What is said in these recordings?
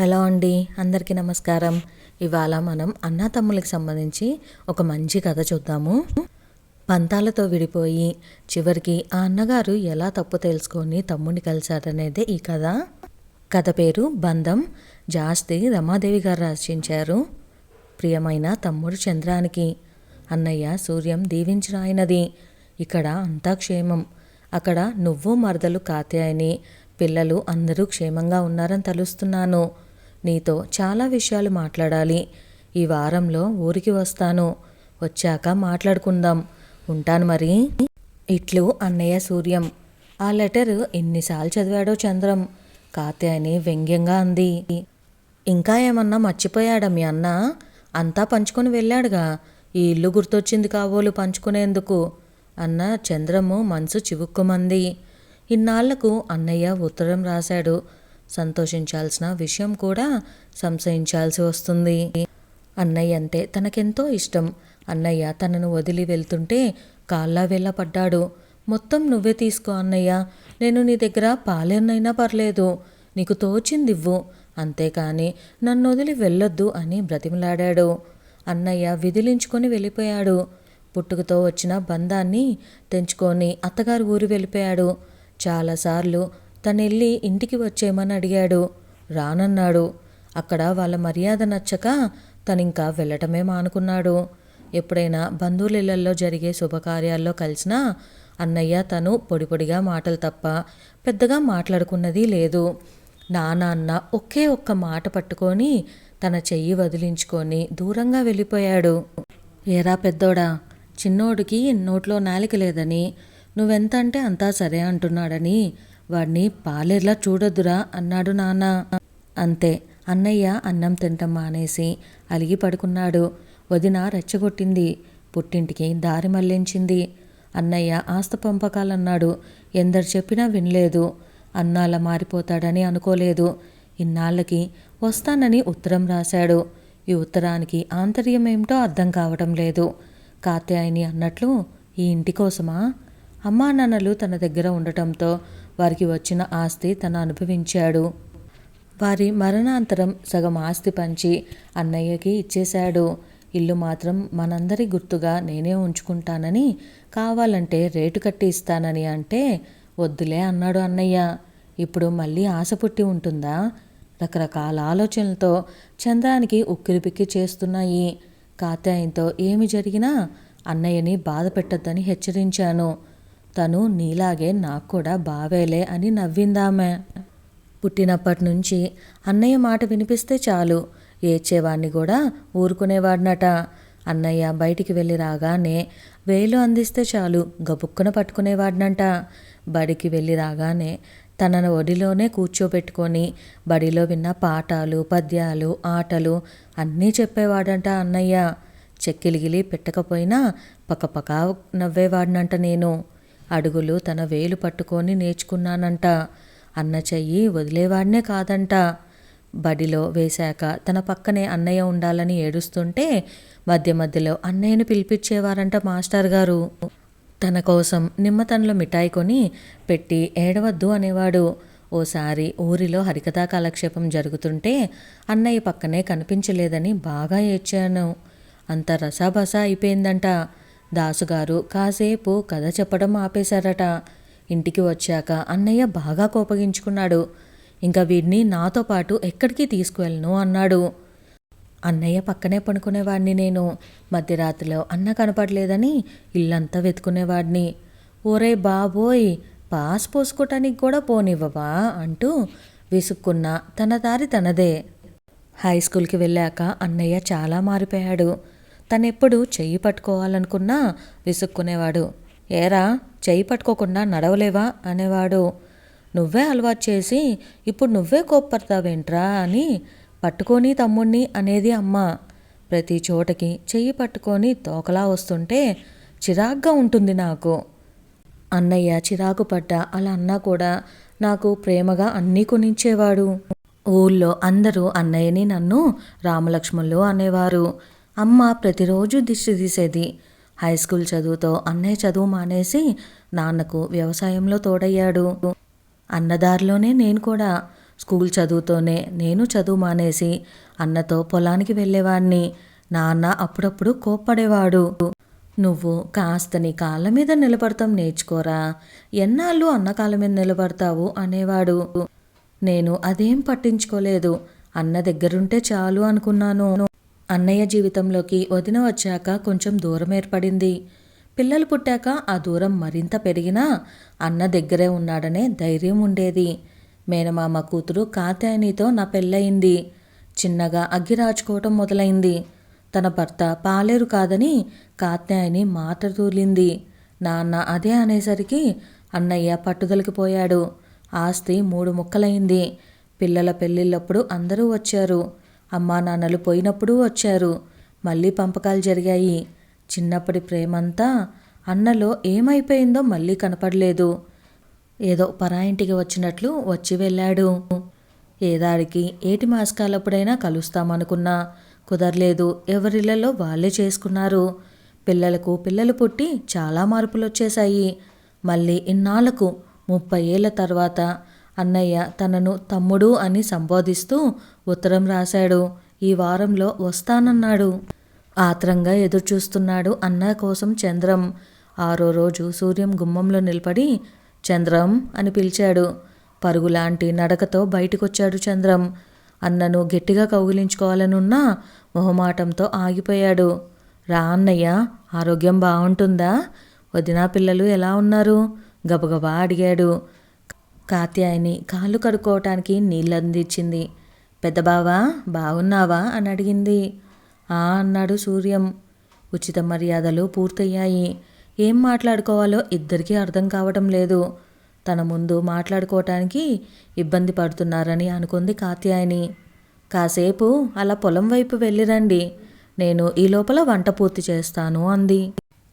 Hello అండి అందరికీ నమస్కారం. ఇవాళ మనం అన్నా తమ్ముళ్ళకి సంబంధించి ఒక మంచి కథ చూద్దాము. పంతాలతో విడిపోయి చివరికి ఆ అన్నగారు ఎలా తప్పు తెలుసుకొని తమ్ముడిని కలిశారనేదే ఈ కథ. కథ పేరు బంధం. జాస్తి రమాదేవి గారు రచించారు ప్రియమైన తమ్ముడు చంద్రానికి. అన్నయ్య సూర్యం దీవించిన ఇక్కడ అంతా క్షేమం. అక్కడ నువ్వు మరదలు కాత్యాయని పిల్లలు అందరూ క్షేమంగా ఉన్నారని తలుస్తున్నాను. నీతో చాలా విషయాలు మాట్లాడాలి. ఈ వారంలో ఊరికి వస్తాను. వచ్చాక మాట్లాడుకుందాం. ఉంటాను మరి. ఇట్లు అన్నయ్య సూర్యం. ఆ లెటర్ ఎన్నిసార్లు చదివాడో చంద్రం. కాత్యాయని వ్యంగ్యంగా అంది. ఇంకా ఏమన్నా మర్చిపోయాడా మీ అన్న? అంతా పంచుకొని వెళ్ళాడుగా. ఈ ఇల్లు గుర్తొచ్చింది కాబోలు పంచుకునేందుకు. అన్న చంద్రము మనసు చివుక్కుమంది. ఇన్నాళ్ళకు అన్నయ్య ఉత్తరం రాశాడు. సంతోషించాల్సిన విషయం కూడా సంశయించాల్సి వస్తుంది. అన్నయ్య అంటే తనకెంతో ఇష్టం. అన్నయ్య తనను వదిలి వెళ్తుంటే కాళ్ళ వెళ్ళపడ్డాడు మొత్తం నువ్వే తీసుకో అన్నయ్య. నేను నీ దగ్గర పాలెన్నైనా పర్లేదు. నీకు తోచిందివ్వు. అంతేకాని నన్ను వదిలి వెళ్ళొద్దు అని బ్రతిమలాడాడు. అన్నయ్య విదిలించుకొని వెళ్ళిపోయాడు. పుట్టుకతో వచ్చిన బంధాన్ని తెంచుకొని అత్తగారు ఊరు వెళ్ళిపోయాడు. చాలాసార్లు తనెల్లి ఇంటికి వచ్చేయమని అడిగాడు. రానన్నాడు. అక్కడ వాళ్ళ మర్యాద నచ్చక తనింకా వెళ్ళటమే మానుకున్నాడు. ఎప్పుడైనా బంధువులిళ్ళలో జరిగే శుభకార్యాల్లో కలిసినా అన్నయ్య తను పొడి పొడిగా మాటలు తప్ప పెద్దగా మాట్లాడుకున్నది లేదు. నాన్న ఒకే ఒక్క మాట పట్టుకొని తన చెయ్యి వదిలించుకొని దూరంగా వెళ్ళిపోయాడు. ఏరా పెద్దోడా చిన్నోడికి నోట్లో నాలిక లేదని నువ్వెంత అంటే అంతా సరే అంటున్నాడని వాడిని పాలేర్లా చూడొద్దురా అన్నాడు నాన్న. అంతే అన్నయ్య అన్నం తింటం మానేసి అలిగి పడుకున్నాడు. వదిన రెచ్చగొట్టింది. పుట్టింటికి దారి మళ్ళించింది. అన్నయ్య ఆస్త పంపకాలన్నాడు. ఎందరు చెప్పినా వినలేదు. అన్నాల మారిపోతాడని అనుకోలేదు. ఇన్నాళ్ళకి వస్తానని ఉత్తరం రాశాడు. ఈ ఉత్తరానికి ఆంతర్యం ఏమిటో అర్థం కావటం లేదు. కాత్యాయని అన్నట్లు ఈ ఇంటి కోసమా? అమ్మా నాన్నలు తన దగ్గర ఉండటంతో వారికి వచ్చిన ఆస్తి తను అనుభవించాడు. వారి మరణాంతరం సగం ఆస్తి పంచి అన్నయ్యకి ఇచ్చేశాడు. ఇల్లు మాత్రం మనందరి గుర్తుగా నేనే ఉంచుకుంటానని కావాలంటే రేటు కట్టి ఇస్తానని అంటే వద్దులే అన్నాడు అన్నయ్య. ఇప్పుడు మళ్ళీ ఆశ పుట్టి ఉంటుందా? రకరకాల ఆలోచనలతో చంద్రానికి ఉక్కిరిపిక్కి చేస్తున్నాయి. కాత్యాయంతో ఏమి జరిగినా అన్నయ్యని బాధ పెట్టద్దని హెచ్చరించాను. తను నీలాగే నాకు కూడా బావేలే అని నవ్విందామె. పుట్టినప్పటి నుంచి అన్నయ్య మాట వినిపిస్తే చాలు. ఏడ్చేవాడిని కూడా ఊరుకునేవాడినట. అన్నయ్య బయటికి వెళ్ళి రాగానే వేలు అందిస్తే చాలు గబుక్కున పట్టుకునేవాడినంట. బడికి వెళ్ళి రాగానే తనను ఒడిలోనే కూర్చోబెట్టుకొని బడిలో విన్న పాఠాలు పద్యాలు ఆటలు అన్నీ చెప్పేవాడంట అన్నయ్య. చెక్కిలిగిలి పెట్టకపోయినా పక్కపక్క నవ్వేవాడినంట నేను. అడుగులు తన వేలు పట్టుకొని నేర్చుకున్నానంట. అన్న చెయ్యి వదిలేవాడినే కాదంట. బడిలో వేశాక తన పక్కనే అన్నయ్య ఉండాలని ఏడుస్తుంటే మధ్య మధ్యలో అన్నయ్యను పిలిపించేవారంట మాస్టర్ గారు తన కోసం నిమ్మతనలో మిఠాయి కొని పెట్టి ఏడవద్దు అనేవాడు. ఓసారి ఊరిలో హరికథా కాలక్షేపం జరుగుతుంటే అన్నయ్య పక్కనే కనిపించలేదని బాగా ఏడ్చాను. అంత రసాబసా అయిపోయిందంట. దాసుగారు కాసేపు కథ చెప్పడం ఆపేశారట. ఇంటికి వచ్చాక అన్నయ్య బాగా కోపగించుకున్నాడు. ఇంకా వీడిని నాతో పాటు ఎక్కడికి తీసుకువెళ్ళను? అన్నాడు. అన్నయ్య పక్కనే పడుకునేవాడిని నేను. మధ్యరాత్రిలో అన్న కనపడలేదని ఇల్లంతా వెతుకునేవాడిని. ఓరే బాబోయ్ పాస్ పోసుకోవటానికి కూడా పోనివ్వవా? అంటూ విసుక్కున్న తన దారి తనదే. హై స్కూల్కి వెళ్ళాక అన్నయ్య చాలా మారిపోయాడు. తనెప్పుడు చెయ్యి పట్టుకోవాలనుకున్నా విసుక్కునేవాడు. ఏరా చెయ్యి పట్టుకోకుండా నడవలేవా? అనేవాడు. నువ్వే అలవాటు చేసి ఇప్పుడు నువ్వే కోప్పడతావేంట్రా? అని పట్టుకొని తమ్ముణ్ణి అనేది అమ్మ. ప్రతి చోటకి చెయ్యి పట్టుకొని తోకలా వస్తుంటే చిరాగ్గా ఉంటుంది నాకు. అన్నయ్య చిరాకు పడ్డ అలా అన్నా కూడా నాకు ప్రేమగా అన్నీ కొనించేవాడు ఊళ్ళో అందరూ అన్నయ్యని నన్ను రామలక్ష్మణులు అనేవారు. అమ్మ ప్రతిరోజు దిష్టి తీసేది. హై స్కూల్ చదువుతో అన్నయ్య చదువు మానేసి నాన్నకు వ్యవసాయంలో తోడయ్యాడు. అన్నదారిలోనే నేను కూడా. స్కూల్ చదువుతోనే నేను చదువు మానేసి అన్నతో పొలానికి వెళ్ళేవాడిని నాన్న అప్పుడప్పుడు కోప్పడేవాడు. నువ్వు కాస్త నీ కాళ్ళ మీద నిలబడతాం నేర్చుకోరా. ఎన్నాళ్ళు అన్న కాళ్ళ మీద నిలబడతావు అనేవాడు. నేను అదేం పట్టించుకోలేదు. అన్న దగ్గరుంటే చాలు అనుకున్నాను. అన్నయ్య జీవితంలోకి వదిన వచ్చాక కొంచెం దూరం ఏర్పడింది. పిల్లలు పుట్టాక ఆ దూరం మరింత పెరిగినా అన్న దగ్గరే ఉన్నాడనే ధైర్యం ఉండేది. మేనమామ కూతురు కాత్యాయనితో నా పెళ్ళయింది. చిన్నగా అగ్గి రాచుకోవటం మొదలైంది. తన భర్త పాలేరు కాదని కాత్యాయని మాట తూలింది. నాన్న అదే అనేసరికి అన్నయ్య పట్టుదలకి పోయాడు. ఆస్తి మూడు ముక్కలైంది. పిల్లల పెళ్ళిళ్ళప్పుడు అందరూ వచ్చారు. అమ్మా నాన్నలు పోయినప్పుడు వచ్చారు. మళ్ళీ పంపకాలు జరిగాయి. చిన్నప్పటి ప్రేమంతా అన్నలో ఏమైపోయిందో మళ్ళీ కనపడలేదు. ఏదో పరాయింటికి వచ్చినట్లు వచ్చి వెళ్ళాడు. ఏదాడికి ఏటి మాసకాలప్పుడైనా కలుస్తామనుకున్నా కుదరలేదు. ఎవరిళ్ళలో వాళ్ళే చేసుకున్నారు. పిల్లలకు పిల్లలు పుట్టి చాలా మార్పులు వచ్చేశాయి మళ్ళీ ఇన్నాళ్ళకు ముప్పై ఏళ్ళ తర్వాత అన్నయ్య తనను తమ్ముడు అని సంబోధిస్తూ ఉత్తరం రాశాడు. ఈ వారంలో వస్తానన్నాడు. ఆత్రంగా ఎదురుచూస్తున్నాడు అన్న కోసం చంద్రం. ఆరో రోజు సూర్యం గుమ్మంలో నిలబడి చంద్రం అని పిలిచాడు. పరుగులాంటి నడకతో బయటికొచ్చాడు చంద్రం. అన్నను గట్టిగా కౌగిలించుకోవాలనున్నా మొహమాటంతో ఆగిపోయాడు. రా అన్నయ్య ఆరోగ్యం బాగుంటుందా? వదినా పిల్లలు ఎలా ఉన్నారు? గబగబా అడిగాడు. కాత్యాయని కాళ్ళు కడుక్కోవటానికి నీళ్ళు పెద్ద పెద్దబావా బాగున్నావా? అని అడిగింది. ఆ అన్నాడు సూర్యం. ఉచిత మర్యాదలు పూర్తయ్యాయి. ఏం మాట్లాడుకోవాలో ఇద్దరికీ అర్థం కావటం లేదు. తన ముందు మాట్లాడుకోవటానికి ఇబ్బంది పడుతున్నారని అనుకుంది కాత్యాయని. కాసేపు అలా పొలం వైపు వెళ్ళిరండి. నేను ఈ లోపల వంట పూర్తి చేస్తాను అంది.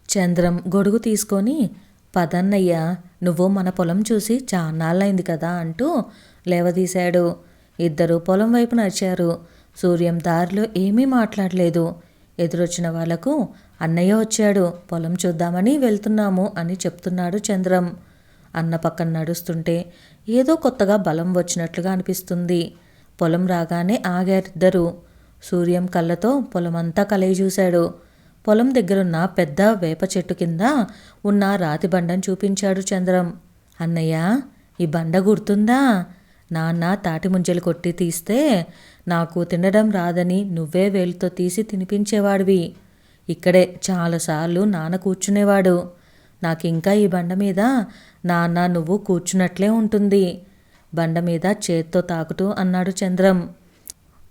చంద్రం గొడుగు తీసుకొని పదన్నయ్య నువ్వు మన పొలం చూసి చాన్నాళ్ళైంది కదా అంటూ లేవదీశాడు. ఇద్దరు పొలం వైపు నడిచారు. సూర్యం దారిలో ఏమీ మాట్లాడలేదు. ఎదురొచ్చిన వాళ్ళకు అన్నయ్య వచ్చాడు పొలం చూద్దామని వెళ్తున్నాము అని చెప్తున్నాడు చంద్రం. అన్న పక్కన నడుస్తుంటే ఏదో కొత్తగా బలం వచ్చినట్లుగా అనిపిస్తుంది. పొలం రాగానే ఆగారిద్దరు. సూర్యం కళ్ళతో పొలమంతా కలయి చూశాడు పొలం దగ్గరున్న పెద్ద వేప చెట్టు కింద ఉన్న రాతి బండను చూపించాడు చంద్రం. అన్నయ్య ఈ బండ గుర్తుందా? నాన్న తాటి ముంజలు కొట్టి తీస్తే నాకు తినడం రాదని నువ్వే వేలుతో తీసి తినిపించేవాడివి. ఇక్కడే చాలాసార్లు నాన్న కూర్చునేవాడు. నాకింకా ఈ బండ మీద నాన్న నువ్వు కూర్చున్నట్లే ఉంటుంది. బండ మీద చేత్తో తాకుతూ అన్నాడు చంద్రం.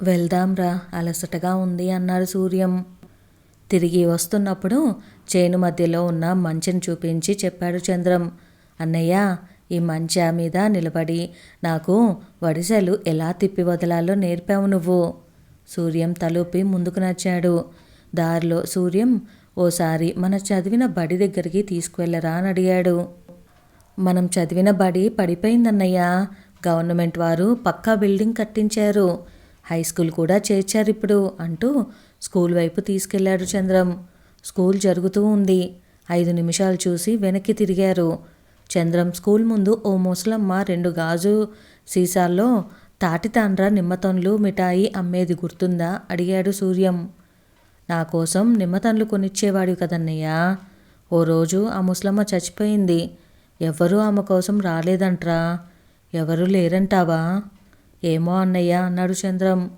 వెళ్దాంరా అలసటగా ఉంది అన్నాడు సూర్యం. తిరిగి వస్తున్నప్పుడు చేను మధ్యలో ఉన్న మంచిని చూపించి చెప్పాడు చంద్రం. అన్నయ్య ఈ మంచా మీద నిలబడి నాకు వడిసెలు ఎలా తిప్పి వదలాలో నేర్పావు నువ్వు? సూర్యం తలూపి ముందుకు నచ్చాడు దారిలో సూర్యం ఓసారి మన చదివిన బడి దగ్గరికి తీసుకువెళ్ళరా? అని అడిగాడు. మనం చదివిన బడి పడిపోయిందన్నయ్యా. గవర్నమెంట్ వారు పక్కా బిల్డింగ్ కట్టించారు. హై స్కూల్ కూడా చేర్చారు ఇప్పుడు అంటూ స్కూల్ వైపు తీసుకెళ్ళాడు చంద్రం. స్కూల్ జరుగుతూ ఉంది. ఐదు నిమిషాలు చూసి వెనక్కి తిరిగారు. చంద్రం స్కూల్ ముందు ఓ ముసలమ్మ రెండు గాజు సీసాల్లో తాటితాండ్ర నిమ్మతన్లు మిఠాయి అమ్మేది గుర్తుందా? అడిగాడు సూర్యం. నా కోసం నిమ్మతన్లు కొనిచ్చేవాడు కదన్నయ్యా. ఓ రోజు ఆ ముసలమ్మ చచ్చిపోయింది. ఎవరూ ఆమె కోసం రాలేదంట్రా. ఎవరూ లేరంటావా? ఏమో అన్నయ్య అన్నాడు చంద్రం.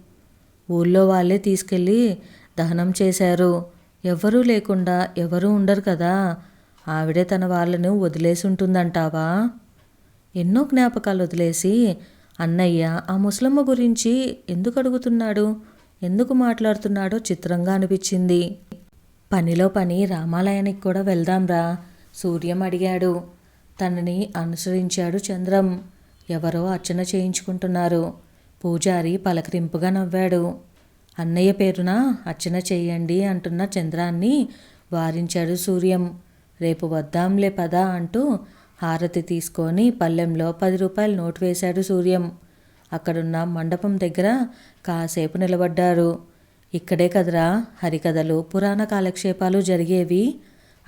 ఊళ్ళో వాళ్ళే తీసుకెళ్ళి దహనం చేశారు. ఎవరూ లేకుండా ఎవరూ ఉండరు కదా. ఆవిడే తన వాళ్ళను వదిలేసి ఉంటుందంటావా ఎన్నో జ్ఞాపకాలు వదిలేసి అన్నయ్య ఆ ముసలమ్మ గురించి ఎందుకు అడుగుతున్నాడు? ఎందుకు మాట్లాడుతున్నాడో చిత్రంగా అనిపించింది. పనిలో పని రామాలయానికి కూడా వెళ్దాంరా సూర్యం అడిగాడు. తనని అనుసరించాడు చంద్రం. ఎవరో అర్చన చేయించుకుంటున్నారు. పూజారి పలకరింపుగా నవ్వాడు. అన్నయ్య పేరున? అర్చన చేయండి అంటున్న చంద్రాన్ని వారించాడు సూర్యం. రేపు వద్దాంలే పదా అంటూ హారతి తీసుకొని పల్లెంలో పది రూపాయలు నోటు వేశాడు సూర్యం. అక్కడున్న మండపం దగ్గర కాసేపు నిలబడ్డారు. ఇక్కడే కదరా హరికథలు పురాణ కాలక్షేపాలు జరిగేవి.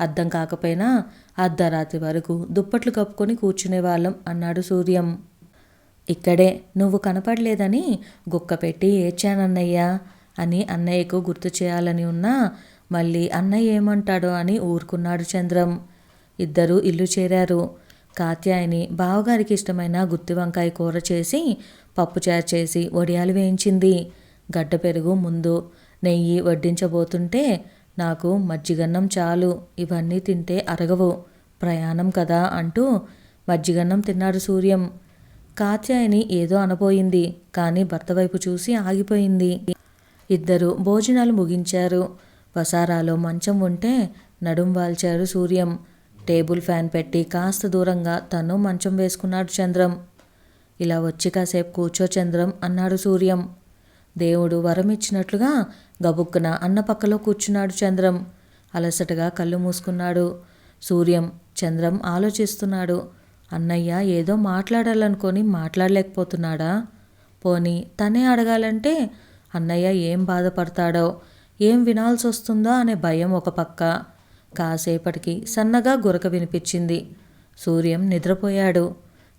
అర్థం కాకపోయినా అర్ధరాత్రి వరకు దుప్పట్లు కప్పుకొని కూర్చునేవాళ్ళం అన్నాడు సూర్యం. ఇక్కడే నువ్వు కనపడలేదని గుక్క పెట్టి ఏడ్చానన్నయ్యా అని అన్నయ్యకు గుర్తు చేయాలని ఉన్నా మళ్ళీ అన్నయ్య ఏమంటాడో అని ఊరుకున్నాడు చంద్రం. ఇద్దరూ ఇల్లు చేరారు. కాత్యాయని బావగారికి ఇష్టమైన గుత్తి వంకాయ కూర చేసి పప్పుచారు చేసి వడియాలు వేయించింది. గడ్డ పెరుగు ముందు నెయ్యి వడ్డించబోతుంటే నాకు మజ్జిగన్నం చాలు ఇవన్నీ తింటే అరగవు ప్రయాణం కదా అంటూ మజ్జిగన్నం తిన్నాడు సూర్యం. కాత్యాయని ఏదో అనబోయింది కానీ భర్త వైపు చూసి ఆగిపోయింది. ఇద్దరు భోజనాలు ముగించారు. వసారాలో మంచం ఉంటే నడుం వాల్చారు సూర్యం. టేబుల్ ఫ్యాన్ పెట్టి కాస్త దూరంగా తను మంచం వేసుకున్నాడు చంద్రం. ఇలా వచ్చి కాసేపు కూర్చో చంద్రం అన్నాడు సూర్యం. దేవుడు వరం ఇచ్చినట్లుగా గబుక్కున అన్న పక్కలో కూర్చున్నాడు చంద్రం. అలసటగా కళ్ళు మూసుకున్నాడు. సూర్యం చంద్రం ఆలోచిస్తున్నాడు. అన్నయ్య ఏదో మాట్లాడాలనుకొని మాట్లాడలేకపోతున్నాడా? పోనీ తనే అడగాలంటే అన్నయ్య ఏం బాధపడతాడో? ఏం వినాల్సి వస్తుందో అనే భయం ఒక పక్క. కాసేపటికి సన్నగా గురక వినిపించింది. సూర్యం నిద్రపోయాడు.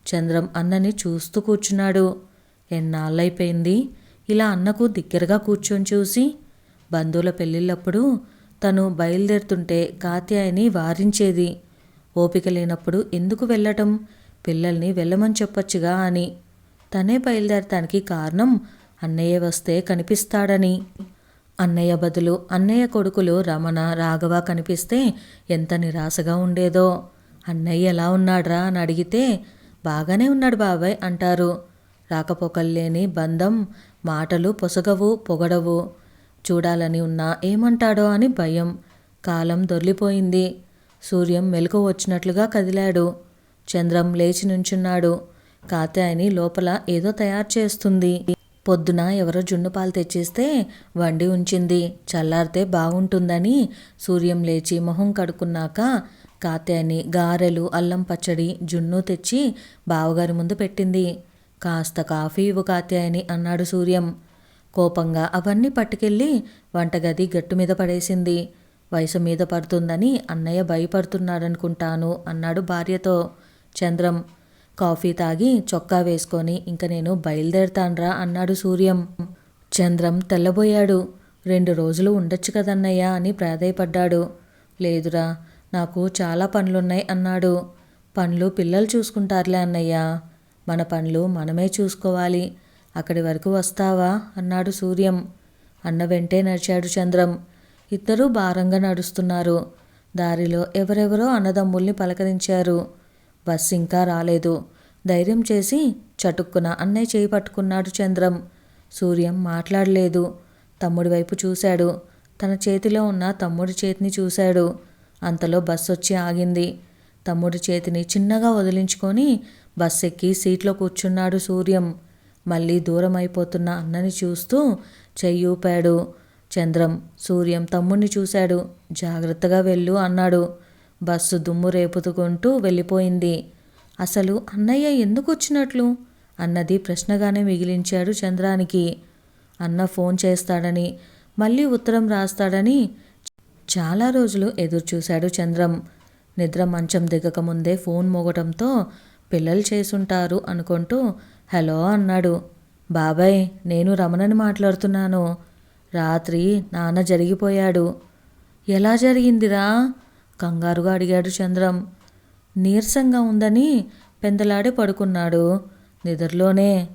చంద్రం అన్నని చూస్తూ కూర్చున్నాడు. ఎన్నాళ్ళైపోయింది? ఇలా అన్నకు దగ్గరగా కూర్చొని చూసి బంధువుల పెళ్ళిళ్ళప్పుడు తను బయలుదేరుతుంటే కాత్యాయని వారించేది. ఓపిక లేనప్పుడు ఎందుకు వెళ్ళటం? పిల్లల్ని వెళ్ళమని చెప్పొచ్చుగా అని. తనే బయలుదేరటానికి కారణం అన్నయ్య వస్తే కనిపిస్తాడని. అన్నయ్య బదులు అన్నయ్య కొడుకులు రమణ రాఘవ కనిపిస్తే ఎంత నిరాశగా ఉండేదో. అన్నయ్య ఎలా ఉన్నాడ్రా? అని అడిగితే బాగానే ఉన్నాడు బాబాయ్ అంటారు. రాకపోకల్లేని బంధం మాటలు పొసగవు పొగడవు. చూడాలని ఉన్నా ఏమంటాడో? అని భయం. కాలం దొర్లిపోయింది. సూర్యం మెలకు వచ్చినట్లుగా కదిలాడు. చంద్రం లేచి నుంచున్నాడు. కాత్యాయని లోపల ఏదో తయారు చేస్తుంది. పొద్దున ఎవరో జున్ను పాలు తెచ్చిస్తే వండి ఉంచింది. చల్లారితే బాగుంటుందని సూర్యం లేచి మొహం కడుక్కున్నాక కాత్యాని గారెలు అల్లం పచ్చడి జున్ను తెచ్చి బావగారి ముందు పెట్టింది. కాస్త కాఫీ ఇవ్వు కాత్యాయని అన్నాడు సూర్యం. కోపంగా అవన్నీ పట్టుకెళ్ళి వంటగది గట్టు మీద పడేసింది. వయసు మీద పడుతుందని అన్నయ్య భయపడుతున్నాడనుకుంటాను అన్నాడు భార్యతో. చంద్రం కాఫీ తాగి చొక్కా వేసుకొని ఇంక నేను బయలుదేరతాన్రా అన్నాడు సూర్యం. చంద్రం తెల్లబోయాడు. రెండు రోజులు ఉండొచ్చు కదన్నయ్యా అని ప్రాధాయపడ్డాడు. లేదురా నాకు చాలా పనులున్నాయి అన్నాడు. పనులు పిల్లలు చూసుకుంటారులే అన్నయ్య. మన పనులు మనమే చూసుకోవాలి. అక్కడి వరకు వస్తావా? అన్నాడు సూర్యం. అన్న వెంటే నడిచాడు చంద్రం. ఇద్దరూ భారంగా నడుస్తున్నారు. దారిలో ఎవరెవరో అన్నదమ్ముల్ని పలకరించారు. బస్ ఇంకా రాలేదు. ధైర్యం చేసి చటుక్కున అన్నయ్య చేయి పట్టుకున్నాడు చంద్రం. సూర్యం మాట్లాడలేదు. తమ్ముడి వైపు చూశాడు. తన చేతిలో ఉన్న తమ్ముడి చేతిని చూశాడు. అంతలో బస్సు వచ్చి ఆగింది. తమ్ముడి చేతిని చిన్నగా వదిలించుకొని బస్ ఎక్కి సీట్లో కూర్చున్నాడు సూర్యం. మళ్ళీ దూరం అయిపోతున్న అన్నని చూస్తూ చెయ్యూపాడు చంద్రం సూర్యం తమ్ముడిని చూశాడు. జాగ్రత్తగా వెళ్ళు అన్నాడు. బస్సు దుమ్ము రేపుతుకుంటూ వెళ్ళిపోయింది. అసలు అన్నయ్య ఎందుకు వచ్చినట్లు అన్నది ప్రశ్నగానే మిగిలించాడు చంద్రానికి. అన్న ఫోన్ చేస్తాడని మళ్ళీ ఉత్తరం రాస్తాడని చాలా రోజులు ఎదురుచూశాడు చంద్రం. నిద్ర మంచం దిగక ముందే ఫోన్ మోగటంతో పిల్లలు చేసుంటారు అనుకుంటూ హలో అన్నాడు. బాబాయ్ నేను రమణని మాట్లాడుతున్నాను. రాత్రి నాన్న జరిగిపోయాడు. ఎలా జరిగిందిరా? కంగారుగా అడిగాడు చంద్రం. నీరసంగా ఉందని పెందలాడి పడుకున్నాడు. నిద్రలోనే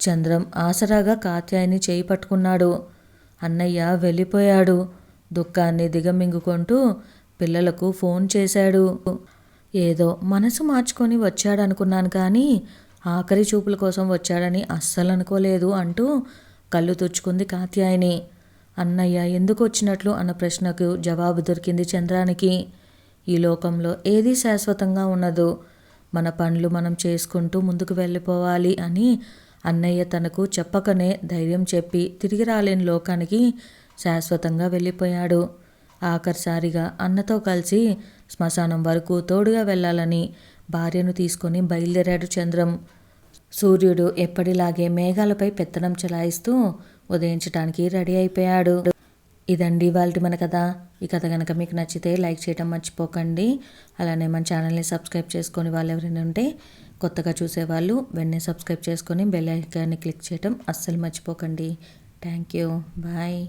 చంద్రం ఆసరాగా కాత్యాయిని చేయి పట్టుకున్నాడు. అన్నయ్య వెళ్ళిపోయాడు. దుఃఖాన్ని దిగమింగుకుంటూ పిల్లలకు ఫోన్ చేశాడు. ఏదో మనసు మార్చుకొని వచ్చాడనుకున్నాను కానీ ఆఖరి చూపుల కోసం వచ్చాడని అస్సలు అనుకోలేదు అంటూ కళ్ళు తుచ్చుకుంది కాత్యాయిని. అన్నయ్య ఎందుకు వచ్చినట్లు అన్న ప్రశ్నకు జవాబు దొరికింది చంద్రానికి. ఈ లోకంలో ఏది శాశ్వతంగా ఉండదు. మన పనులు మనం చేసుకుంటూ ముందుకు వెళ్ళిపోవాలి అని అన్నయ్య తనకు చెప్పకనే ధైర్యం చెప్పి తిరిగి రాలేని లోకానికి శాశ్వతంగా వెళ్ళిపోయాడు. ఆఖరిసారిగా అన్నతో కలిసి శ్మశానం వరకు తోడుగా వెళ్ళాలని భార్యను తీసుకొని బయలుదేరాడు చంద్రం. సూర్యుడు ఎప్పటిలాగే మేఘాలపై పెత్తనం చెలాయిస్తూ ఉదయించడానికి రెడీ అయిపోయాడు. ఇదండి వాళ్ళ మన కథ. ఈ కథ కనుక మీకు నచ్చితే లైక్ చేయడం మర్చిపోకండి. అలానే మన ఛానల్ని సబ్స్క్రైబ్ చేసుకొని వాళ్ళు ఎవరైనా ఉంటే కొత్తగా చూసేవాళ్ళు వెంటనే సబ్స్క్రైబ్ చేసుకొని బెల్ ఐకాన్ని క్లిక్ చేయడం అస్సలు మర్చిపోకండి. Thank you. బాయ్.